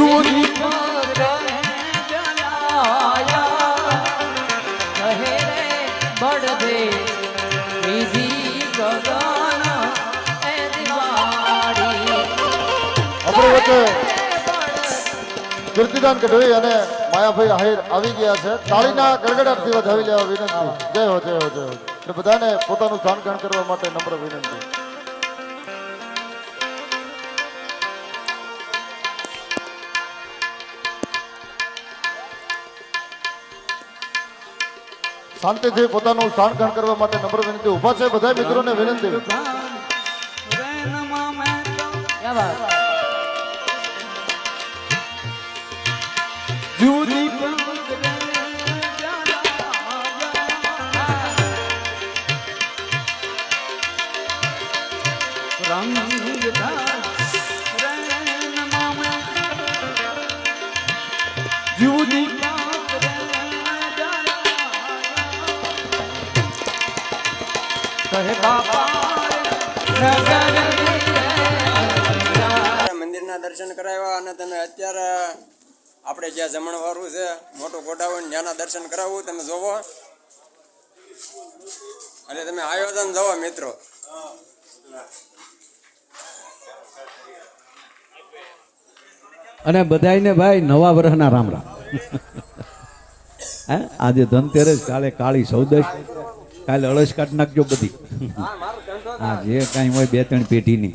જૂની બળદે વિધિ ગગન કીર્તિદાન ગઢવી અને માયાભાઈ આહિર આવી ગયા છે. તાળીના ગડગડાટથી વધાવી લેવા વિનંતી. જય હો જય હો જય હો. બધાને પોતાનું સ્થાન ગ્રહણ કરવા માટે નમ્ર વિનંતી. શાંતિથી પોતાનું સ્થાન કરવા માટે નમ્ર વિનંતી ઊભા છે. બધા મિત્રોને વિનંતી. ક્યાં વાત? જુદી જુદી દર્શન કરાવ્યા અને તમે અત્યારે આપણે જ્યાં જમણવારું છે મોટું ગોડાઉન ત્યાંના દર્શન કરાવવું તમે જોવો. અને તમે આયોજન જોવો મિત્રો. અને બધાયને ભાઈ નવા વર્ષના રામ રામ. હે? આજે ધનતેરસ કાલે કાળી સૌદશ કાલે અળસ કાઢ નાખજો બધી. હા જે કાંઈ હોય બે ત્રણ પેઢીની.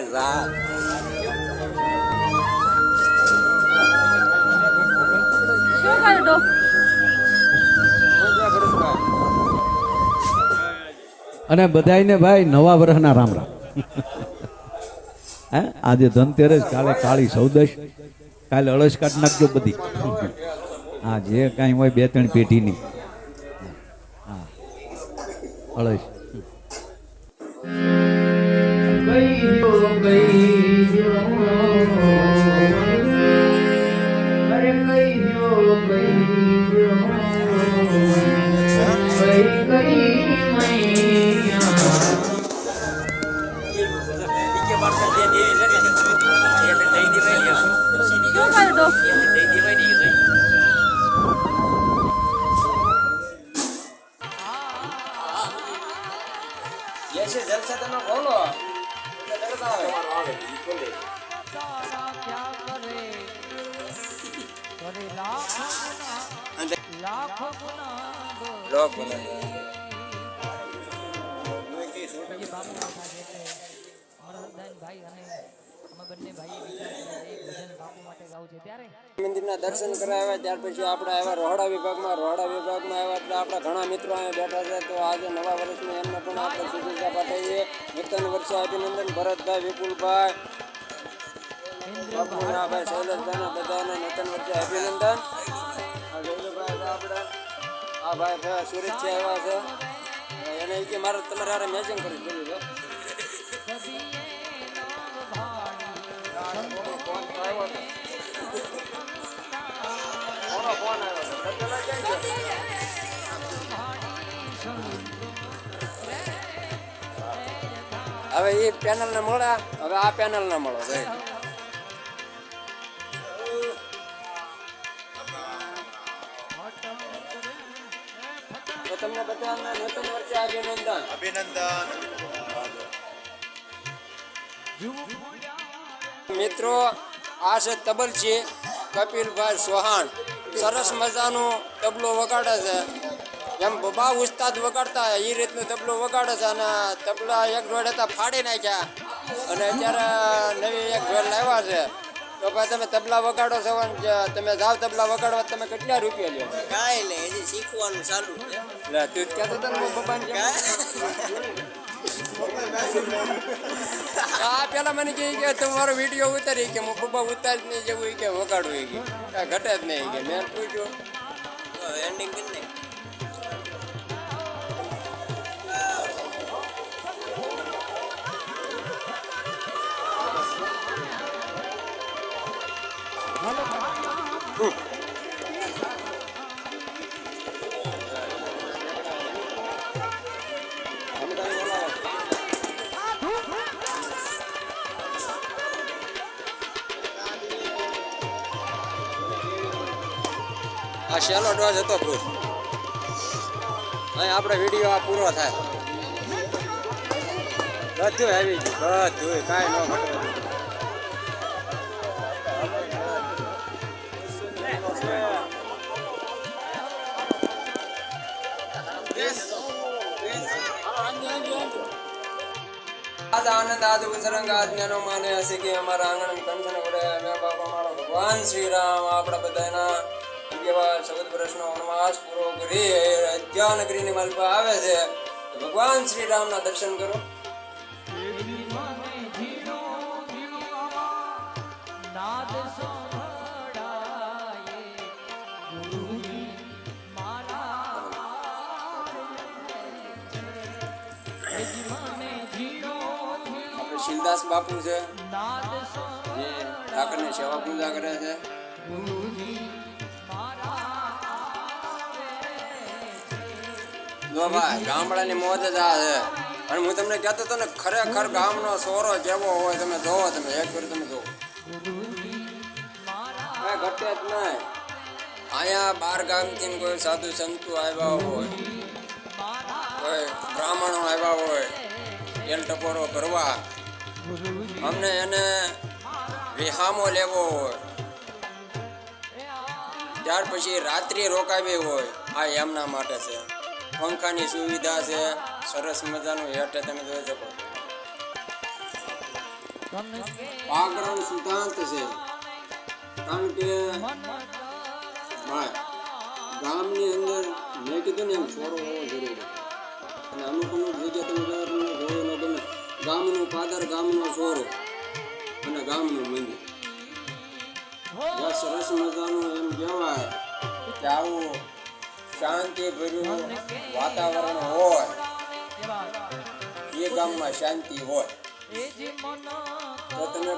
ભાઈ રાત. શું કરું. અને બધાયને ભાઈ નવા વર્ષના રામ રામ. હે? આજે ધનતેરસ કાલે કાળી સૌદશ કાલે અળસ કાઢ નાખજો બધી. હા જે કાંઈ હોય બે ત્રણ પેઢીની. હા. અળસ. કરે લાખ ગુના અને લાખ ગુના દો લોક બોલે. જે બાપુ બેઠા છે એટલે અમારા હરદાન ભાઈ અને અમે બંને ભાઈએ વિચાર કર્યો છે એક ભજન બાપુ માટે ગાવું છે ત્યારે મંદિરના દર્શન કરાવ્યા, ત્યાર પછી આપણે આવ્યા રોહડા વિભાગમાં રોહડા વિભાગમાં આવ્યા, એટલે આપણા ઘણા મિત્રો અહીંયા બેઠા છે તો આજે નવા વર્ષની એમને પણ આપણે શુભેચ્છા પાઠવીએ નૂતન વર્ષે અભિનંદન ભરતભાઈ વિપુલભાઈ બાપુનાભાઈ શૈલેષભાઈને બધાને નૂતન વર્ષે અભિનંદન. આ ભાઈ ભાઈ છે આવ્યા છે. એને કે મારે તમારે મેચિંગ કરી? હવે એ પેનલ ને મળ્યા હવે આ પેનલ ને મળો, ભાઈ. તમને બધાને નૂતન વર્ષે અભિનંદન. મિત્રો આ છે તબલચી કપિલભાઈ સોહાણ સરસ મજાનો તબલો વગાડે છે. એમ બબા ઉસ્તાદ વગાડતા એ રીતનું તબલો વગાડે છે અને તબલા એક જોડે હતા ફાડી નાખ્યા. અને અત્યારે નવી એક જોડ લાવ્યા છે. તો ભાઈ તમે તબલા વગાડો છો તમે જાવ તબલા વગાડવા તમે કેટલા રૂપિયા લ્યો? કાંઈ નહીં હજી શીખવાનું ચાલુ લે તું જ કહેતો હતો ને પપ્પાને આ પેલા મને કહે કે તમારો વીડિયો ઉતારી કે હું બબ્બા ઉતારી નહીં જવું કે વગાડવું કે. ઘટે જ નહીં કે. મેં પૂછ્યું. એન્ડિંગ કરી નહીં આ ડોઝ હતો ખુશ અહીં આપણે વીડિયો આ પૂરો થાય. બધું આવી બધું, કાંઈ ન આનંદ, આજ ઉસરંગ આજ્ઞાનો માને હશે કે અમારા આંગણ કંચન વડે બાપા મારો ભગવાન શ્રી રામ, આપણા બધાના જેવા ચૌદ પ્રશ્નો વનવાસ પૂરો કરી અધ્યાન કરીને માલપા આવે છે ભગવાન શ્રી રામના દર્શન કરો. શિલદાસ બાપુ છે, જે ઠાકરની સેવા પૂજા કરે છે. જો ભાઈ, ગામડાની મોજ જ આ છે. અને હું તમને કહેતો હતો ને, ખરેખર ગામનો સોરો જેવો હોય, તમે જોવો, તમે એક વાર તમે જોવો. ઘટે જ નહીં. અહીંયા બાર ગામથી કોઈ સાધુ સંતો આવ્યા હોય, કોઈ બ્રાહ્મણો આવ્યા હોય, તેલ ટપોરો કરવા અમને એને વિહામો લેવો હોય. ત્યાર પછી રાત્રિ રોકાવી હોય, આ એમના માટે છે. પંખાની સુવિધા છે. સરસ મજાનું હેઠે તમે જોઈ શકો છો. પાગરણ સિદ્ધાંત છે, કારણ કે ગામની અંદર મેં કીધું ને એમ છોડો હોવો જરૂરી અને અમુક અમુક જગ્યા તમે ગામનું પાદર ગામનો છોરો અને ગામનું મંદિર. સરસ મજાનું એમ કહેવાય કે આવું શાંતિ ભર્યું વાતાવરણ હોય એ ગામમાં શાંતિ હોય. તો તમે